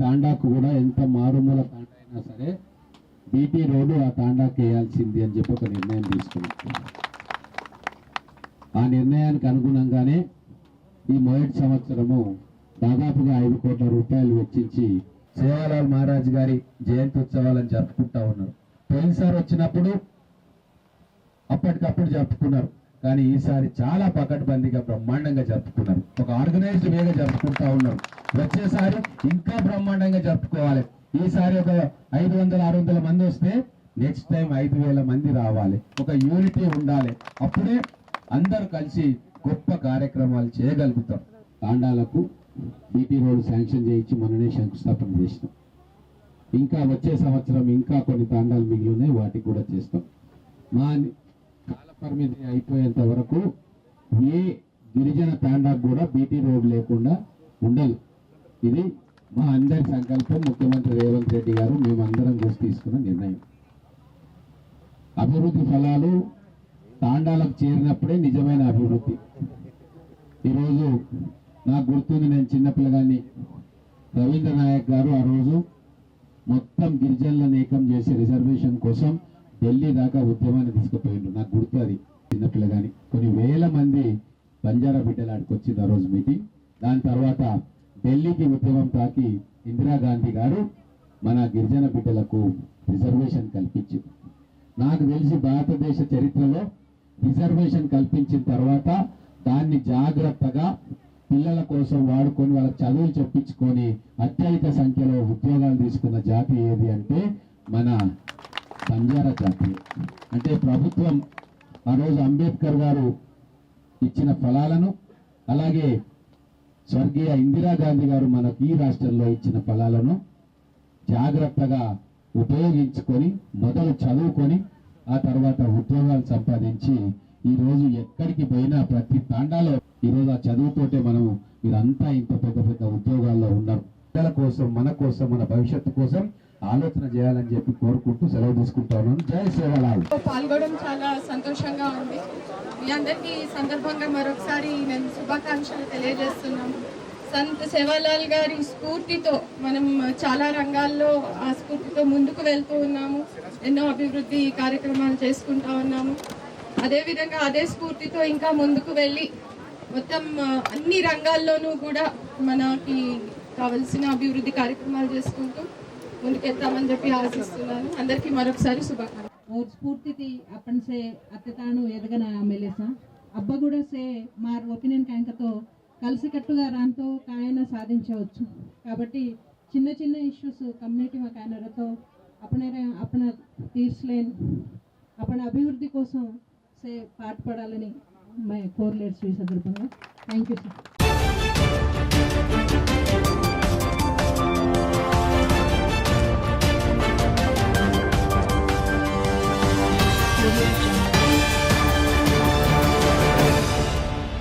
తాండాకు కూడా ఎంత మారుమూల తాండా అయినా సరే బీటీ రోడ్డు ఆ తాండాకు వేయాల్సింది అని చెప్పి ఒక నిర్ణయం తీసుకున్నాం. ఆ నిర్ణయానికి అనుగుణంగానే ఈ మొదటి సంవత్సరము దాదాపుగా ఐదు కోట్ల రూపాయలు వెచ్చించి సేవాలాల్ మహారాజ్ గారి జయంతి ఉత్సవాలను జరుపుకుంటా ఉన్నారు. తొలిసారి వచ్చినప్పుడు అప్పటికప్పుడు జరుపుకున్నారు. కానీ ఈసారి చాలా పకడ్బందీగా బ్రహ్మాండంగా జరుపుకున్నారు. ఒక ఆర్గనైజ్డ్ వేగా జరుపుకుంటా ఉన్నారు. వచ్చేసారి ఇంకా బ్రహ్మాండంగా జరుపుకోవాలి. ఈసారి ఒక ఐదు వందల ఆరు వందల మంది వస్తే నెక్స్ట్ టైం ఐదు వేల మంది రావాలి. ఒక యూనిటీ ఉండాలి. అప్పుడే అందరూ కలిసి గొప్ప కార్యక్రమాలు చేయగలుగుతాం. తాండాలకు బీటీ రోడ్ శాంక్షన్ చేయించి మననే శంకుస్థాపన చేసినాం. ఇంకా వచ్చే సంవత్సరం ఇంకా కొన్ని తాండాలు మిగిలి ఉన్నాయి వాటికి కూడా చేస్తాం. మా కాలపరిమితి కాల పరిమితి అయిపోయేంత వరకు ఏ గిరిజన తాండాకు కూడా బీటీ రోడ్ లేకుండా ఉండదు. ఇది మా అందరి సంకల్పం ముఖ్యమంత్రి రేవంత్ రెడ్డి గారు మేమందరం చూసి తీసుకున్న నిర్ణయం. అభివృద్ధి ఫలాలు తాండాలకు చేరినప్పుడే నిజమైన అభివృద్ధి. ఈరోజు నాకు గుర్తుంది నేను చిన్నపిల్లగాన్ని రవీంద్ర నాయక్ గారు ఆ రోజు మొత్తం గిరిజనులను ఏకం చేసే రిజర్వేషన్ కోసం ఢిల్లీ దాకా ఉద్యమాన్ని తీసుకుపోయిండు. నాకు గుర్తు అది చిన్నపిల్లగాని కొన్ని వేల మంది బంజారా బిడ్డలు ఆడికి వచ్చింది ఆ రోజు మీటింగ్. దాని తర్వాత ఢిల్లీకి ఉద్యమం తాకి ఇందిరాగాంధీ గారు మన గిరిజన బిడ్డలకు రిజర్వేషన్ కల్పించింది నాకు తెలిసి భారతదేశ చరిత్రలో రిజర్వేషన్ కల్పించిన తర్వాత దాన్ని జాగ్రత్తగా పిల్లల కోసం వాడుకొని వాళ్ళకి చదువులు చెప్పించుకొని అత్యధిక సంఖ్యలో ఉద్యోగాలు తీసుకున్న జాతి ఏది అంటే మన బంజారా జాతి. అంటే ప్రభుత్వం ఆ రోజు అంబేద్కర్ గారు ఇచ్చిన ఫలాలను అలాగే స్వర్గీయ ఇందిరాగాంధీ గారు మనకు ఈ రాష్ట్రంలో ఇచ్చిన ఫలాలను జాగ్రత్తగా ఉపయోగించుకొని మొదలు చదువుకొని ఆ తర్వాత ఉద్యోగాలు సంపాదించి ఈ రోజు ఎక్కడికి పోయినా ప్రతి తాండాలో ఈ రోజు ఆ చదువుతోటే మనం మీరంతా ఇంత పెద్ద పెద్ద ఉద్యోగాల్లో ఉన్నారు. పిల్లల కోసం మన కోసం మన భవిష్యత్తు కోసం ఆలోచన చేయాలని చెప్పి కోరుకుంటూ సెలవు తీసుకుంటాను. జై సేవలాల్ పాల్గొనడం చాలా సంతోషంగా ఉంది. మీ అందరికీ సందర్భంగా మరొకసారి నేను శుభాకాంక్షలు తెలియజేస్తున్నాను. సంత్ సేవాలాల్ గారి స్ఫూర్తితో మనం చాలా రంగాల్లో ఆ స్ఫూర్తితో ముందుకు వెళ్తూ ఉన్నాము. ఎన్నో అభివృద్ధి కార్యక్రమాలు చేసుకుంటా ఉన్నాము. అదేవిధంగా అదే స్ఫూర్తితో ఇంకా ముందుకు వెళ్ళి మొత్తం అన్ని రంగాల్లోనూ కూడా మనకి కావలసిన అభివృద్ధి కార్యక్రమాలు చేసుకుంటూ ముందుకెళ్తామని చెప్పి ఆశిస్తున్నాను అందరికీ మరొకసారి శుభాకాంక్షలు और स्फूर्ति थी अपन से అత్యతాను ఎదగన ఎమ్మెల్యే సార్ అబ్బ కూడా సే మార్ ఒపీనియన్ కాయంకతో కలిసికట్టుగా రాంతో కాయన సాధించవచ్చు కాబట్టి చిన్న చిన్న ఇష్యూస్ కమ్యూనిటీ మా కాయనలతో అపనే అపన తీర్చలేన్ అపన అభివృద్ధి కోసం సే పాటుపడాలని మై కోర్లేట్స్ ఈ సందర్భంగా థ్యాంక్ యూ సార్